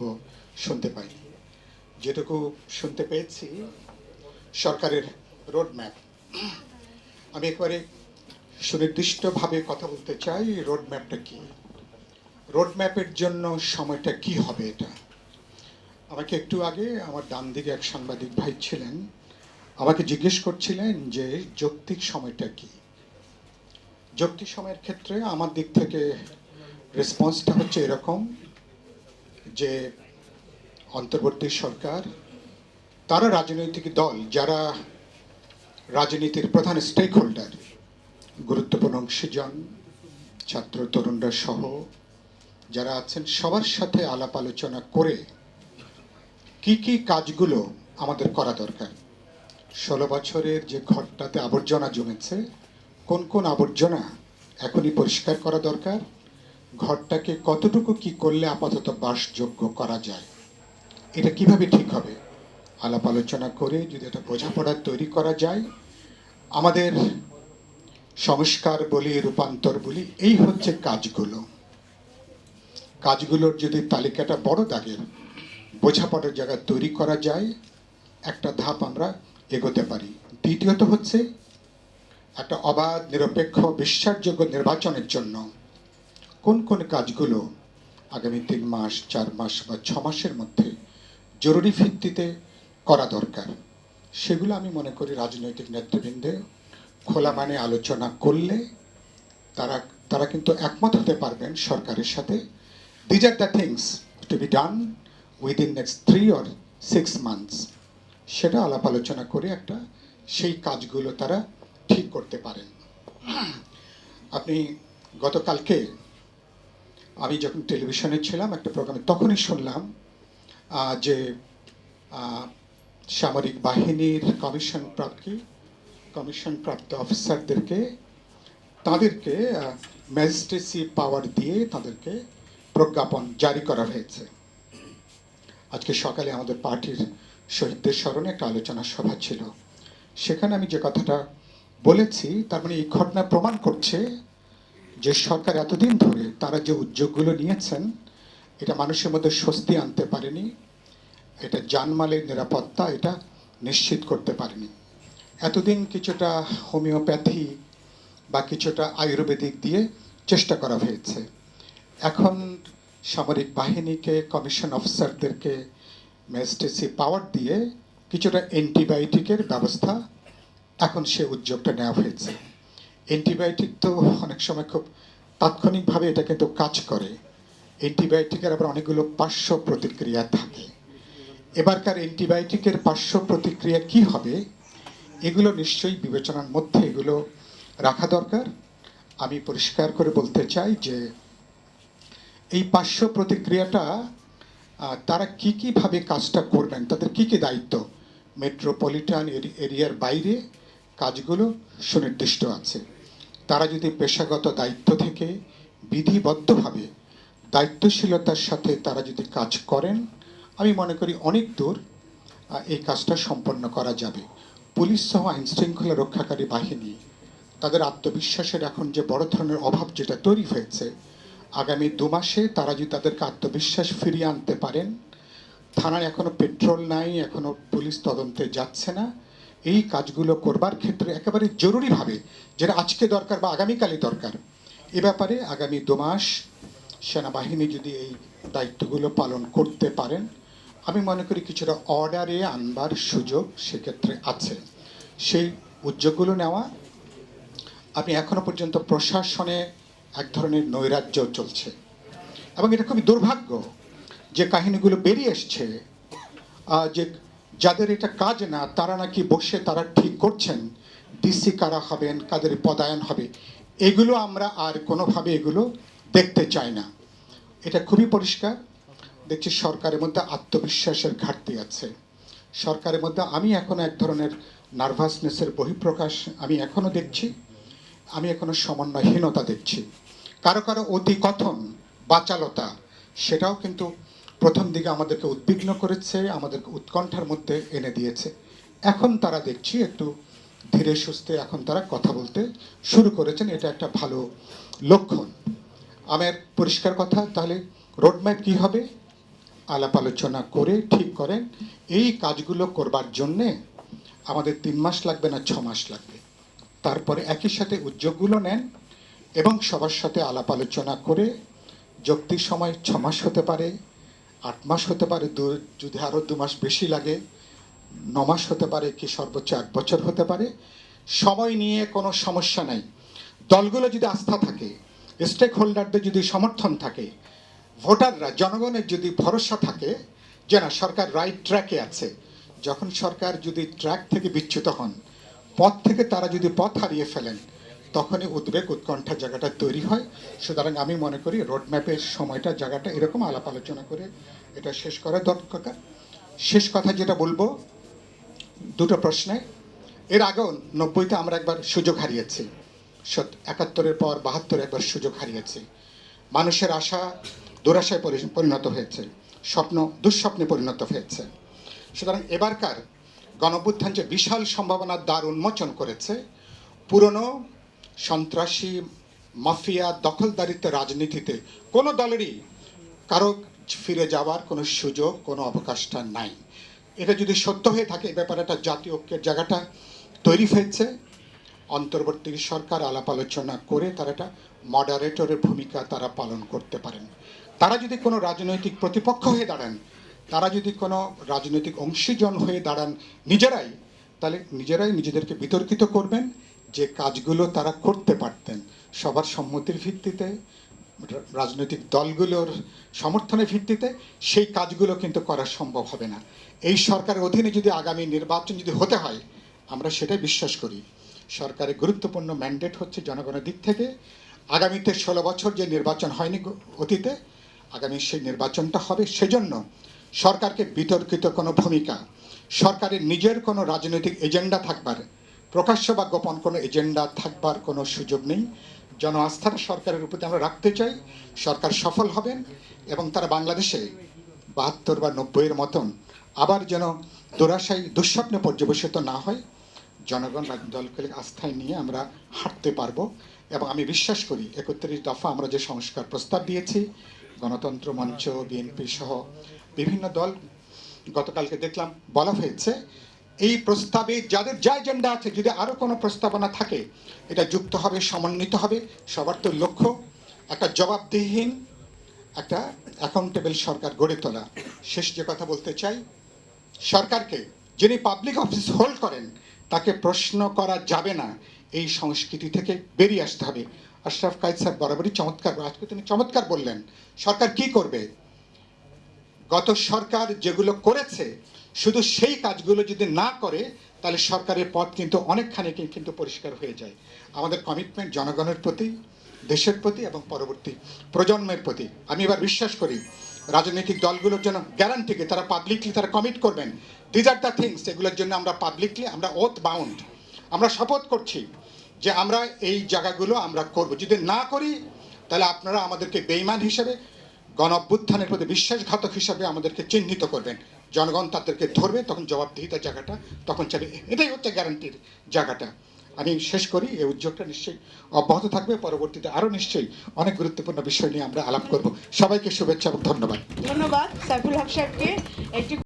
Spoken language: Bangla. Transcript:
বক্তব্য শুনতে পাই। যেটুকু শুনতে পেয়েছি, সরকারের রোডম্যাপ আমি একবারে সুনির্দিষ্টভাবে কথা বলতে চাই রোডম্যাপটা কি? রোডম্যাপের জন্য সময়টা কি হবে এটা? আমাকে একটু আগে আমার ডান দিকে এক সাংবাদিক ভাই ছিলেন। আমাকে জিজ্ঞেস করছিলেন যে, যৌক্তিক সময়টা কি? যৌক্তিক সময়ের ক্ষেত্রে আমার দিক থেকে রেসপন্সটা হচ্ছে এরকম। যে অন্তর্বর্তী সরকার, তারা রাজনৈতিক দল যারা রাজনীতির প্রধান স্টেক হোল্ডার গুরুত্বপূর্ণ অংশীজন, ছাত্র তরুণরা সহ যারা আছেন, সবার সাথে আলাপ আলোচনা করে কি কি কাজগুলো আমাদের করা দরকার। ষোলো বছরের যে ঘরটাতে আবর্জনা জমেছে, কোন কোন আবর্জনা এখনই পরিষ্কার করা দরকার? ঘরটাকে কতটুকু কি করলে আপাতত বাসযোগ্য করা যায়? এটা কীভাবে ঠিক হবে? আলাপ আলোচনা করে যদি একটা বোঝাপড়া তৈরি করা যায়, আমাদের সংস্কার বলি, রূপান্তর বলি, এই হচ্ছে কাজগুলো। কাজগুলোর যদি তালিকাটা বড় দাগের, বোঝাপড়ার জায়গা তৈরি করা যায়, একটা ধাপ আমরা এগোতে পারি। দ্বিতীয়ত হচ্ছে একটা অবাধ, নিরপেক্ষ, বিশ্বাসযোগ্য নির্বাচনের জন্য কোন কোন কাজগুলো আগামী তিন মাস, চার মাস বা ছ মাসের মধ্যে জরুরি ভিত্তিতে করা দরকার? সেগুলো আমি মনে করি রাজনৈতিক নেতৃবৃন্দে খোলা মানে আলোচনা করলে তারা তারা কিন্তু একমত হতে পারবেন সরকারের সাথে। These are the things to be done within next three or six months সেটা আলাপ আলোচনা করে একটা সেই কাজগুলো তারা ঠিক করতে পারেন। আপনি গতকালকে আমি যখন টেলিভিশনে ছিলাম একটা প্রোগ্রামে, তখনই শুনলাম যে সামরিক বাহিনীর কমিশন প্রাপ্তি, কমিশন প্রাপ্ত অফিসারদেরকে, তাদেরকে ম্যাজিস্ট্রেসি পাওয়ার দিয়ে তাদেরকে প্রজ্ঞাপন জারি করা হয়েছে। আজকে সকালে আমাদের পার্টির শহীদদের স্মরণে একটা আলোচনা সভা ছিল। সেখানে আমি যে কথাটা বলেছি, তার মানে এই ঘটনা প্রমাণ করছে যে সরকার এতদিন ধরে তারা যে উদ্যোগগুলো নিয়েছেন, এটা মানুষের মধ্যে স্বস্তি আনতে পারেনি, এটা জানমালের নিরাপত্তা এটা নিশ্চিত করতে পারেনি। এতদিন কিছুটা হোমিওপ্যাথি বা কিছুটা আয়ুর্বেদিক দিয়ে চেষ্টা করা হয়েছে। এখন সামরিক বাহিনীকে, কমিশন অফিসারদেরকে ম্যাজিস্ট্রেসি পাওয়ার দিয়ে কিছুটা অ্যান্টিবায়োটিকের ব্যবস্থা এখন সে উদ্যোগটা নেওয়া হয়েছে। অ্যান্টিবায়োটিক তো অনেক সময় খুব তাৎক্ষণিকভাবে এটা কিন্তু কাজ করে। অ্যান্টিবায়োটিকের আবার অনেকগুলো পার্শ্ব প্রতিক্রিয়া থাকে। এবারকার অ্যান্টিবায়োটিকের পার্শ্ব প্রতিক্রিয়া কি হবে? এগুলো নিশ্চয়ই বিবেচনার মধ্যে এগুলো রাখা দরকার। আমি পরিষ্কার করে বলতে চাই যে, এই পার্শ্ব প্রতিক্রিয়াটা তারা কি কীভাবে কাজটা করবেন? তাদের কি কি দায়িত্ব? মেট্রোপলিটান এরি- এরিয়ার বাইরে কাজগুলো সুনির্দিষ্ট আছে। তারা যদি পেশাগত দায়িত্ব থেকে বিধিবদ্ধভাবে দায়িত্বশীলতার সাথে তারা যদি কাজ করেন, আমি মনে করি অনেক দূর এই কাজটা সম্পন্ন করা যাবে। পুলিশ সহ আইন শৃঙ্খলা রক্ষাকারী বাহিনী, তাদের আত্মবিশ্বাসের এখন যে বড় ধরনের অভাব যেটা তৈরি হয়েছে, আগামী দু মাসে তারা যদি তাদেরকে আত্মবিশ্বাস ফিরিয়ে আনতে পারেন, থানায় এখনও পেট্রোল নাই, এখনও পুলিশ তদন্তে যাচ্ছে না এই কাজগুলো করবার ক্ষেত্রে একেবারে জরুরিভাবে যেটা আজকে দরকার বা আগামীকালই দরকার। এ ব্যাপারে আগামী দু মাস সেনাবাহিনী যদি এই দায়িত্বগুলো পালন করতে পারেন, আমি মনে করি কিছুটা অর্ডারে আনবার সুযোগ সেক্ষেত্রে আছে। সেই উদ্যোগগুলো নেওয়া আপনি এখনও পর্যন্ত প্রশাসনে এক ধরনের নৈরাজ্য চলছে। এবং এটা খুবই দুর্ভাগ্য যে কাহিনীগুলো বেরিয়ে এসছে যে যাদের এটা কাজ না, তারা নাকি বসে তারা ঠিক করছেন। ডিসি কারা হবেন, কাদের পদায়ন হবে, এগুলো আমরা আর কোনোভাবে এগুলো দেখতে চাই না। এটা খুবই পরিষ্কার। দেখছি সরকারের মধ্যে আত্মবিশ্বাসের ঘাটতি আছে। সরকারের মধ্যে আমি এখনও এক ধরনের নার্ভাসনেসের বহিঃপ্রকাশ আমি এখনও দেখছি। আমি এখনও সমন্বয়হীনতা দেখছি। কারও কারও অতি কথন, বাচালতা, সেটাও কিন্তু প্রথম দিকে আমাদেরকে উদ্বিগ্ন করেছে, আমাদেরকে উৎকণ্ঠার মধ্যে এনে দিয়েছে। এখন তারা দেখছি একটু ধীরে সুস্থে এখন তারা কথা বলতে শুরু করেছেন, এটা একটা ভালো লক্ষণ। আমার পরিষ্কার কথা, তাহলে রোডম্যাপ কি হবে? আলাপ আলোচনা করে ঠিক করেন, এই কাজগুলো করবার জন্যে আমাদের তিন মাস লাগবে না ছ মাস লাগবে। তারপরে একই সাথে উদ্যোগগুলো নেন এবং সবার সাথে আলাপ আলোচনা করে যুক্তির সময় ছ মাস হতে পারে আট মাস হতে পারে, দু- যদি আরও দু মাস বেশি লাগে, ন মাস হতে পারে কি সর্বোচ্চ এক বছর হতে পারে। সময় নিয়ে কোনো সমস্যা নাই। দলগুলো যদি আস্থা থাকে স্টেক হোল্ডারদের যদি সমর্থন থাকে, ভোটাররা, জনগণের যদি ভরসা থাকে যে না, সরকার রাইট ট্র্যাকে আছে। যখন সরকার যদি ট্র্যাক থেকে বিচ্যুত হন, পথ থেকে তারা যদি পথ হারিয়ে ফেলেন তখনই উদ্বেগ উৎকণ্ঠা জায়গাটা তৈরি হয়। সুতরাং আমি মনে করি রোড ম্যাপের সময়টা, জায়গাটা এরকম আলাপ আলোচনা করে এটা শেষ করা দরকার। শেষ কথা যেটা বলব, দুটো প্রশ্নে। এর আগেও নব্বইতে আমরা একবার সুযোগ হারিয়েছি। একাত্তরের পর বাহাত্তরে একবার সুযোগ হারিয়েছি। মানুষের আশা দুরাশায় পরি- পরিণত হয়েছে। স্বপ্ন দুঃস্বপ্নে পরিণত হয়েছে। সুতরাং এবারকার গণঅভ্যুত্থান যে বিশাল সম্ভাবনার দ্বার উন্মোচন করেছে, পুরনো সন্ত্রাসী মাফিয়া দখলদারিত্ব রাজনীতিতে কোনো দলেরই কারও ফিরে যাওয়ার কোনো সুযোগ, কোনো অবকাশটা নাই। এটা যদি সত্য হয়ে থাকে এ ব্যাপারে একটা জাতীয় ঐক্যের জায়গাটা তৈরি হয়েছে। অন্তর্বর্তী সরকার আলাপ আলোচনা করে তারা একটা মডারেটরের ভূমিকা তারা পালন করতে পারেন। তারা যদি কোনো রাজনৈতিক প্রতিপক্ষ হয়ে দাঁড়ান, তারা যদি কোনো রাজনৈতিক অংশীজন হয়ে দাঁড়ান নিজেরাই, তাহলে নিজেরাই নিজেদেরকে বিতর্কিত করবেন। যে কাজগুলো তারা করতে পারতেন, সবার সম্মতির ভিত্তিতে, রাজনৈতিক দলগুলোর সমর্থনের ভিত্তিতে সেই কাজগুলো কিন্তু করা সম্ভব হবে না। এই সরকারের অধীনে যদি আগামী নির্বাচন যদি হতে হয়, আমরা সেটাই বিশ্বাস করি। সরকারের গুরুত্বপূর্ণ ম্যান্ডেট হচ্ছে জনগণের দিক থেকে, আগামীতে ষোলো বছর যে নির্বাচন হয়নি অতীতে, আগামী সেই নির্বাচনটা হবে সেজন্য সরকারকে বিতর্কিত কোনো ভূমিকা, সরকারের নিজের কোনো রাজনৈতিক এজেন্ডা থাকবার প্রকাশ্য বা গোপন কোনো এজেন্ডা থাকবার কোনো সুযোগ নেই। জন আস্থার সরকারের উপরে আমরা রাখতে চাই। সরকার সফল হবেন এবং তারা বাংলাদেশে বাহাত্তর বা নব্বইয়ের মতন আবার যেন দুরাশায়ী, দুঃস্বপ্নে পর্যবেসিত না হয়। জনগণ দলকে আস্থায় নিয়ে আমরা হাঁটতে পারব এবং আমি বিশ্বাস করি একত্রিশ দফা আমরা যে সংস্কার প্রস্তাব দিয়েছি, গণতন্ত্র মঞ্চ, বিএনপি সহ বিভিন্ন দল, গতকালকে দেখলাম বলা হয়েছে এই প্রস্তাবে যাদের যা এজেন্ডা আছে, যদি আরও কোনো প্রস্তাবনা থাকে, এটা যুক্ত হবে, সমন্বিত হবে, সবার তো লক্ষ্য, একটা জবাবদিহীন একটা অ্যাকাউন্টেবল সরকার গড়ে তোলা। শেষ যে কথা বলতে চাই, সরকারকে যিনি পাবলিক অফিস হোল্ড করেন, তাকে প্রশ্ন করা যাবে না। এই সংস্কৃতি থেকে বেরিয়ে আসতে হবে। আশরাফ কায়েদ স্যার বরাবরই চমৎকার, আজকে তিনি চমৎকার বললেন, সরকার কি করবে? গত সরকার যেগুলো করেছে শুধু সেই কাজগুলো যদি না করে, তাহলে সরকারের পথ কিন্তু অনেকখানি কিন্তু পরিষ্কার হয়ে যায়। আমাদের কমিটমেন্ট জনগণের প্রতি, দেশের প্রতি এবং পরবর্তী প্রজন্মের প্রতি। আমি এবার বিশ্বাস করি, রাজনৈতিক দলগুলোর জন্য গ্যারান্টিকে তারা পাবলিকলি তারা কমিট করবেন। দিজ আর দ্য থিংস এগুলোর জন্য আমরা পাবলিকলি আমরা ওথ বাউন্ড আমরা শপথ করছি যে আমরা এই জায়গাগুলো আমরা করব। যদি না করি, তাহলে আপনারা আমাদেরকে বেইমান হিসেবে গণ অভ্যুত্থানের প্রতি বিশ্বাসঘাতক হিসাবে আমাদেরকে চিহ্নিত করবেন। জনগণ তাদেরকে ধরবে, তখন জবাবদিহিতার জায়গাটা, তখন চাবে। এটাই হচ্ছে গ্যারান্টির জায়গাটা। আমি শেষ করি, এই উদ্যোগটা নিশ্চয়ই অব্যাহত থাকবে, পরবর্তীতে আরও নিশ্চয়ই অনেক গুরুত্বপূর্ণ বিষয় নিয়ে আমরা আলাপ করব। সবাইকে শুভেচ্ছা এবং ধন্যবাদ। ধন্যবাদ সাইফুল হক সাহেবকে। একটি